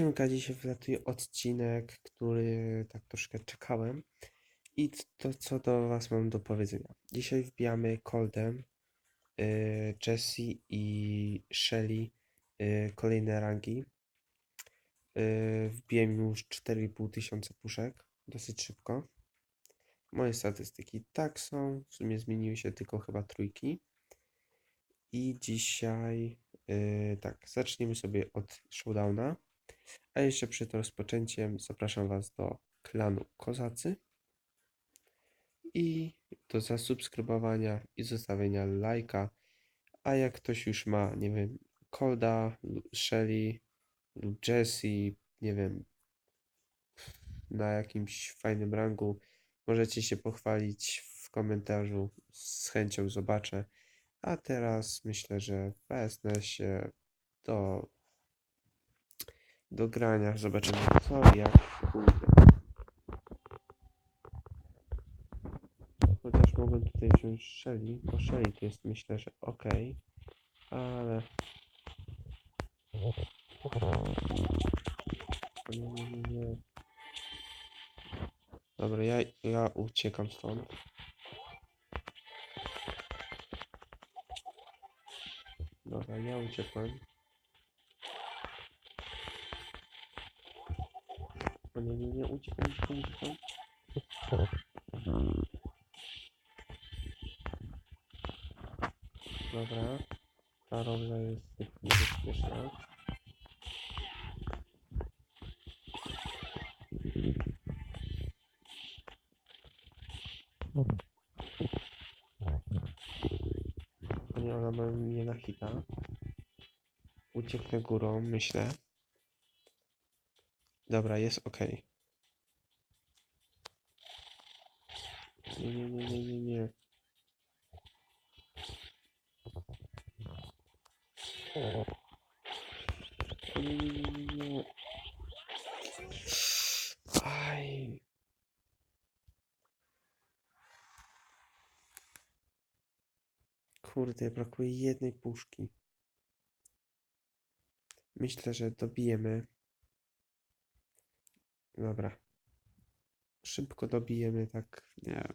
Siemka, dzisiaj wlatuje odcinek, który tak troszkę czekałem. I to, co do Was mam do powiedzenia. Dzisiaj wbijamy Coldem, y, Jessie i Shelly y, kolejne rangi. Y, wbiłem już 4,5 tysiąca puszek, dosyć szybko. Moje statystyki tak są, w sumie zmieniły się tylko chyba trójki. I dzisiaj, y, tak, zaczniemy sobie od showdowna. A jeszcze przed rozpoczęciem zapraszam Was do klanu Kozacy i do zasubskrybowania i zostawienia lajka. A jak ktoś już ma, nie wiem, Colda, Shelly lub Jessie, nie wiem, na jakimś fajnym rangu, możecie się pochwalić w komentarzu. Z chęcią zobaczę. A teraz myślę, że wezmę się do do grania. Zobaczymy co jak pójdzie. Chociaż mogłem tutaj wziąć Shelly, bo to jest myślę, że ok, ale... Nie. Dobra, ja, ja uciekam stąd. Dobra, ja uciekłem. O nie, nie, nie, uciekam, uciekam, uciekam. Dobra. Ta jest niebezpieczna. Nie, ona mnie na hita. Ucieknę górą, myślę. Dobra, jest ok. Nie, nie, nie, nie, nie, nie. Kurde, brakuje jednej puszki. Myślę, że dobijemy. Dobra. Szybko dobijemy, tak, nie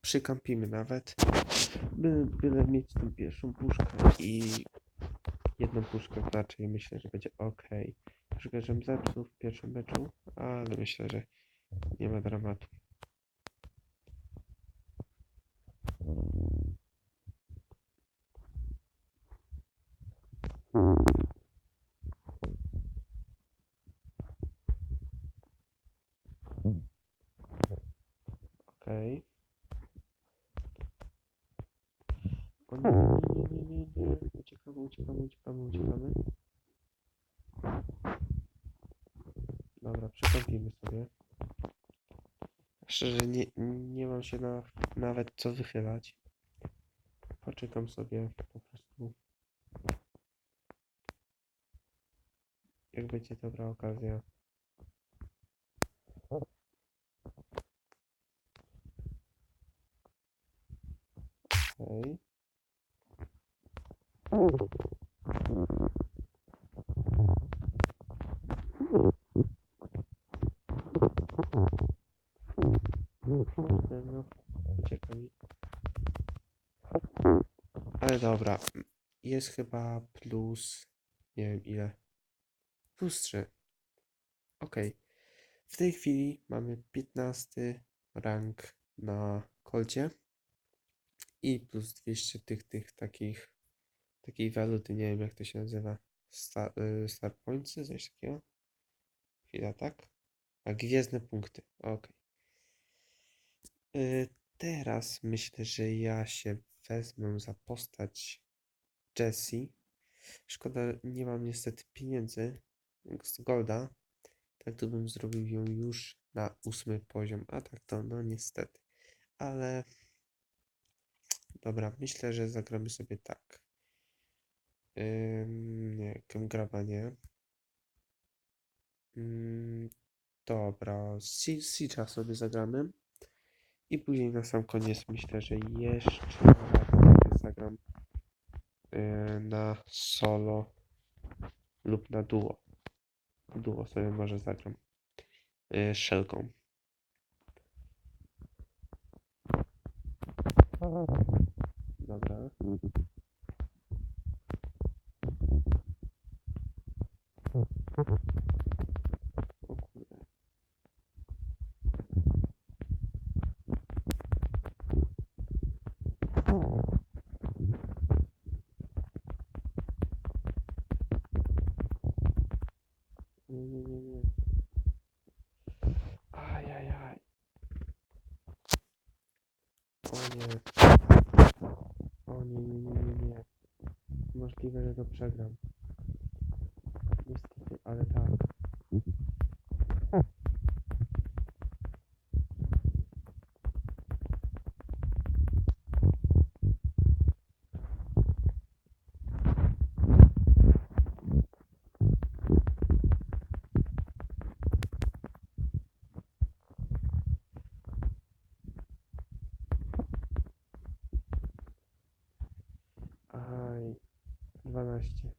Przykampimy nawet. By, byle mieć tą pierwszą puszkę i jedną puszkę i myślę, że będzie ok. Troszkę, żebym zepsuł w pierwszym meczu, ale myślę, że nie ma dramatu. Okej. O nie, nie, nie, nie, nie, nie. Uciekamy, uciekamy, uciekamy, uciekamy. Dobra, przykąpimy sobie. Szczerze, nie, nie mam się na, nawet co wychylać. Poczekam sobie po prostu. Jak będzie dobra okazja. Okej. Kurde, no. Ucieka mi. Ale dobra. Jest chyba plus... Nie wiem ile. Plus 3. Okej. W tej chwili mamy 15 rank na kolcie. I plus 200 tych, tych takich, takiej waluty, nie wiem jak to się nazywa, star, y, star pointsy, coś takiego. Chwila, tak? A gwiezdne punkty, ok. Y, teraz myślę, że ja się wezmę za postać Jessie. Szkoda, nie mam niestety pieniędzy z Golda. Tak to bym zrobił ją już na ósmy poziom, a tak to no niestety. Ale Dobra, myślę, że zagramy sobie tak. Ym, nie, graba nie. Ym, dobra, Si- Siege'a sobie zagramy. I później na sam koniec myślę, że jeszcze zagram yy, na solo lub na duo. Duo sobie może zagram. Yy, szelką. Dobra. To przegram. 12.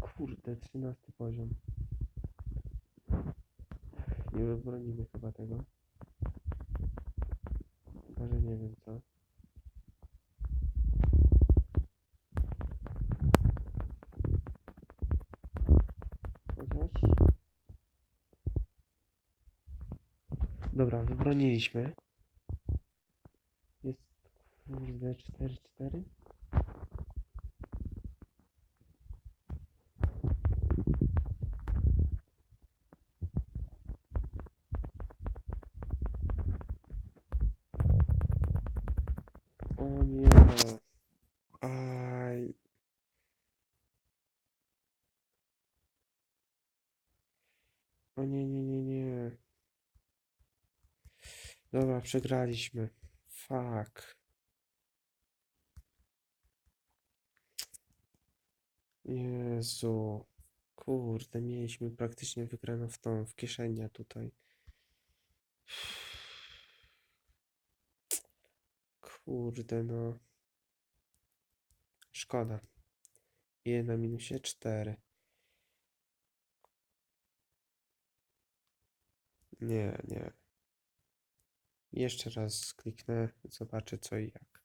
Kurde, 13 poziom. Nie wybronimy chyba tego. Chyba, że nie wiem co. Chociaż... Dobra, wybroniliśmy. Jest kurde 4-4. O nie, nie, nie, nie. Dobra, przegraliśmy. Fuck. Jezu. Kurde, mieliśmy praktycznie wygraną w tą, w kieszeni, a tutaj. Kurde, no. Szkoda. I na minusie 4. Nie, nie. Jeszcze raz kliknę, zobaczę co i jak.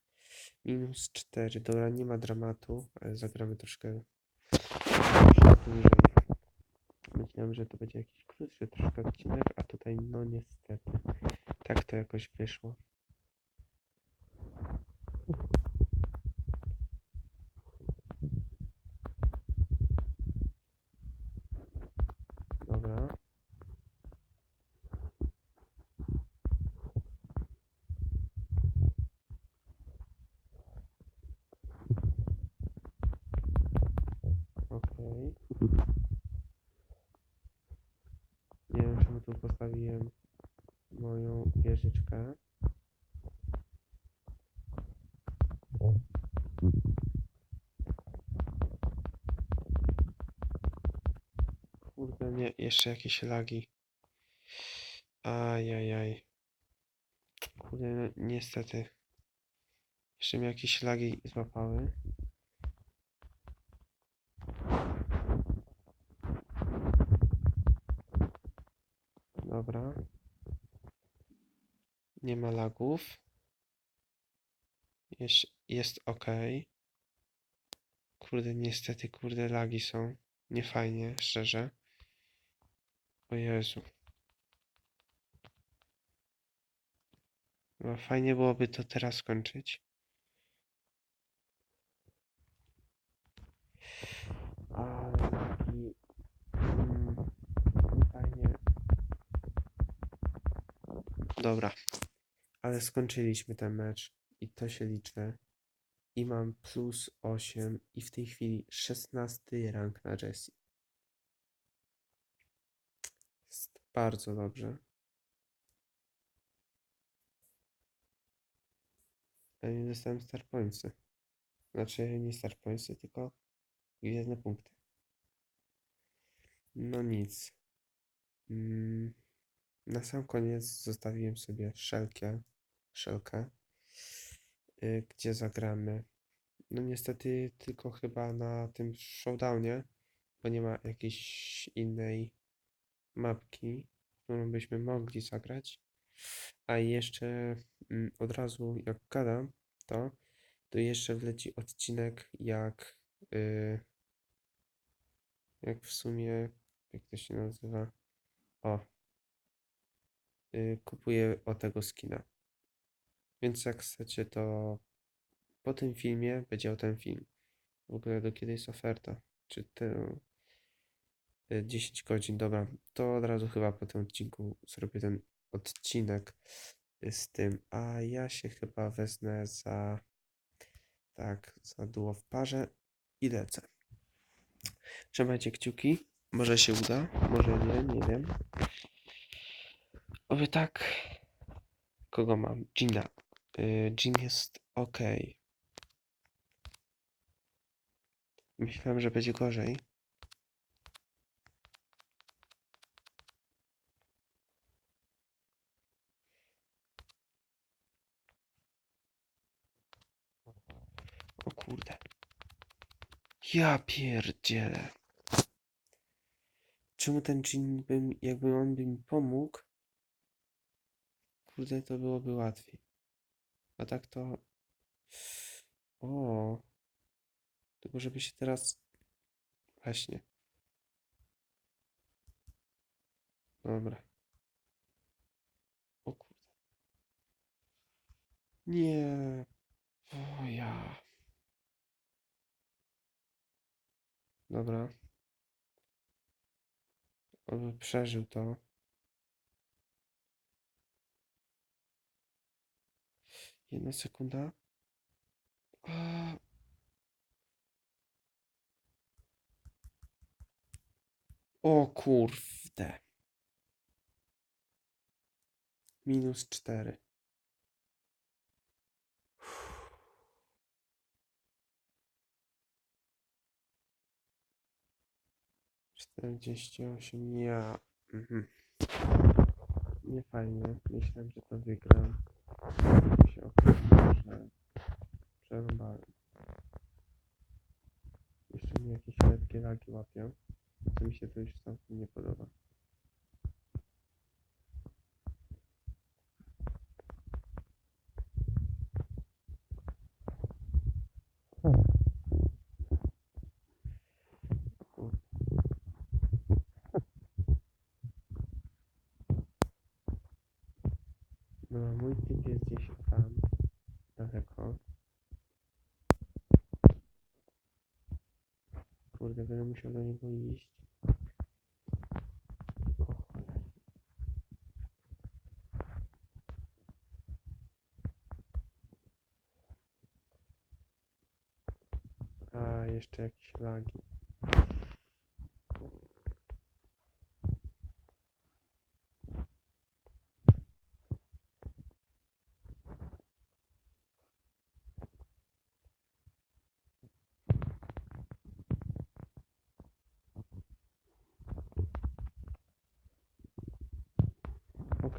Minus 4. Dobra, nie ma dramatu, ale zagramy troszkę dłużej. Myślałem, że to będzie jakiś krótszy troszkę odcinek, a tutaj no niestety. Tak to jakoś wyszło. Dobra. Okej. Nie wiem, czemu tu postawiłem moją wieżyczkę. Kurde, nie, jeszcze jakieś lagi. Ajajaj. Kurde, niestety. Jeszcze mnie jakieś lagi złapały. Dobra. Nie ma lagów. Jest, jest ok. Kurde, niestety, kurde, lagi są. Niefajnie, szczerze. O Jezu. No, fajnie byłoby to teraz skończyć. Dobra. Ale skończyliśmy ten mecz i to się liczy. I mam plus 8 i w tej chwili 16 rank na Jessie. Jest bardzo dobrze. Ale nie dostałem star pointsy. Znaczy nie star pointsy, tylko gwiezdne punkty. No nic. Mm, na sam koniec zostawiłem sobie szelkę, szelkę, y, gdzie zagramy. No niestety tylko chyba na tym showdownie bo nie ma jakiejś innej mapki, którą byśmy mogli zagrać. A jeszcze mm, od razu jak gadam, to, to jeszcze wleci odcinek jak y, jak w sumie jak to się nazywa? O. Y, kupuję o tego skina. Więc jak chcecie, to po tym filmie będzie o ten film. W ogóle do kiedy jest oferta? Czy te y, 10 godzin? Dobra, to od razu chyba po tym odcinku zrobię ten odcinek z tym. A ja się chyba wezmę za tak, za duo w parze i lecę. Trzymajcie kciuki. Może się uda, może nie, nie wiem. Oby tak. Kogo mam? Gina. Y, Jean jest ok. Myślałem, że będzie gorzej. O kurde. Ja pierdzielę. Czemu ten Jean bym, jakby on by mi pomógł? Kurde, to byłoby łatwiej. A tak to... O. Tylko żeby się teraz... Właśnie. Dobra. O kurde. Nie. O ja. Dobra. Oby przeżył to. Jedna sekunda. A. O kurde. Minus cztery. Czterdzieści osiem. Ja. Mhm. Nie fajnie. Myślałem, że to wygram. Że. Jeszcze mi jakieś lekkie lagi łapią, co mi się to już całkiem nie podoba. Kurde, będę musiał do niego iść. A, jeszcze jakieś lagi.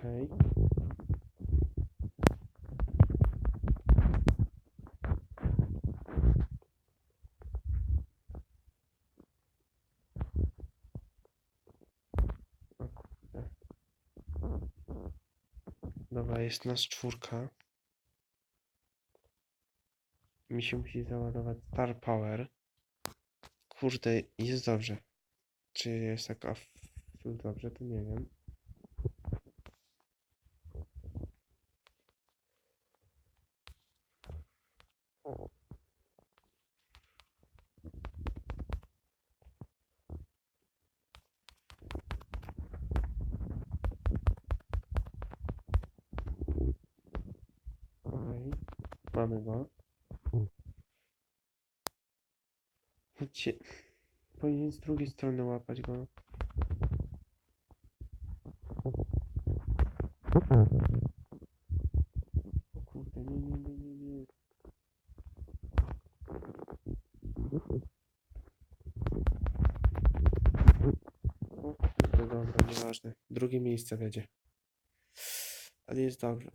Okej. O kurde. Dobra, jest nas czwórka. Mi się musi załadować Star Power. Kurde, jest dobrze. Czy jest tak a dobrze, to nie wiem. Okej, mamy go. Chodźcie. Powinien z drugiej strony łapać go. O kurde, nie, nie, nie, nie, nie. O kurde, dobra, nieważne. Drugie miejsce będzie. Ale jest dobrze.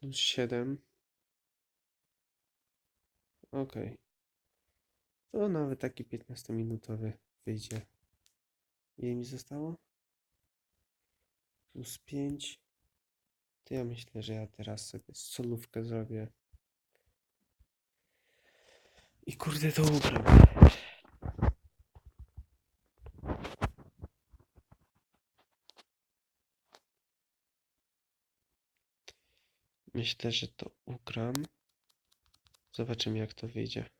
Plus 7. Okej. To nawet taki 15-minutowy wyjdzie. Ile mi zostało? Plus 5. To ja myślę, że ja teraz sobie solówkę zrobię. I kurde to ugram. Myślę, że to ugram. Zobaczymy jak to wyjdzie.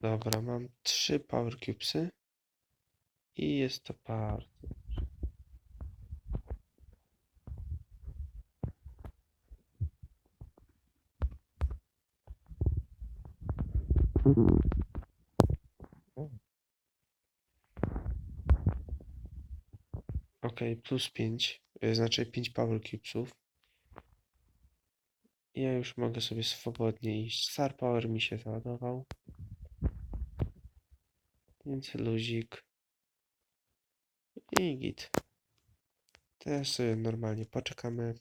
Dobra, mam trzy Power Cubesy i jest to dobrze. Ok, plus 5, znaczy 5 Power Cubesów. Ja już mogę sobie swobodnie iść. Star Power mi się załadował. Więc luzik. I git. Teraz sobie normalnie poczekamy.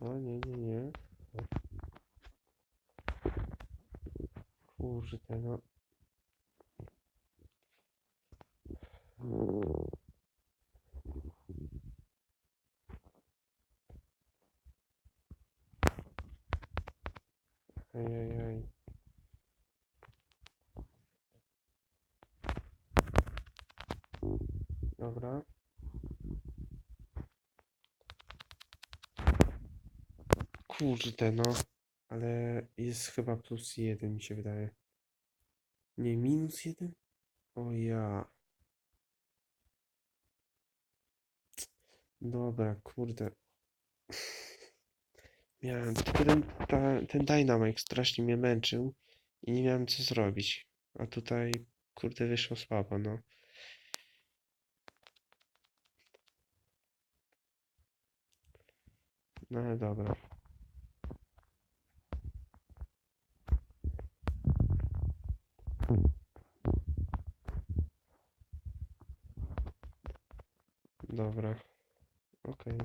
O nie, nie, nie. Kurde, no. Ojej. Dobra. Kurde, no. Ale jest chyba plus jeden, mi się wydaje. Nie, minus jeden? O ja. Dobra, kurde. Miałem, tylko ten, ta, ten Dynamite strasznie mnie męczył i nie miałem co zrobić. A tutaj, kurde, wyszło słabo, no. No ale dobra. Dobra. Okej.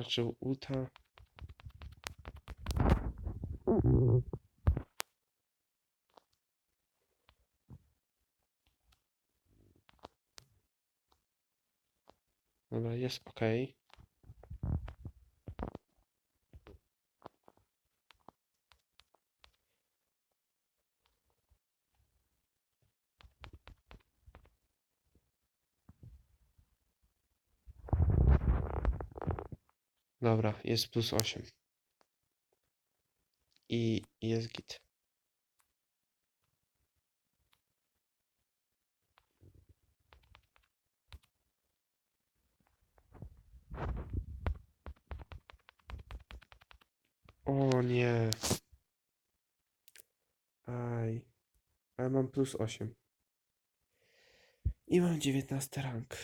Raczył uta. Dobra, jest. Dobra, jest plus 8. I jest git. O nie. Aj. Ale mam plus 8. I mam 19 rank.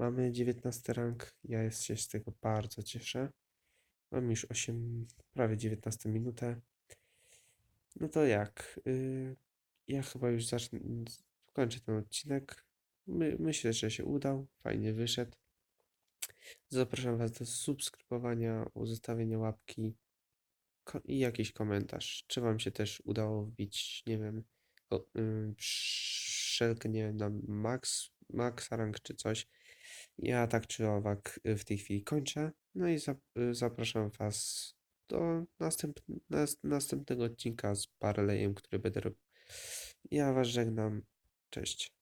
Mamy 19 rank. Ja jest się z tego bardzo cieszę. Mam już 8, prawie 19 minutę. No to jak? Y, ja chyba już zacznę, kończę ten odcinek. My, myślę, że się udał. Fajnie wyszedł. Zapraszam Was do subskrybowania, zostawienia łapki i jakiś komentarz. Czy Wam się też udało wbić, nie wiem, o, ym, wszelkie na max, max rank czy coś. Ja tak czy owak y, w tej chwili kończę. No i y, zapraszam Was do następ nas następnego odcinka z Paralejem, który będę robił. Ja Was żegnam. Cześć.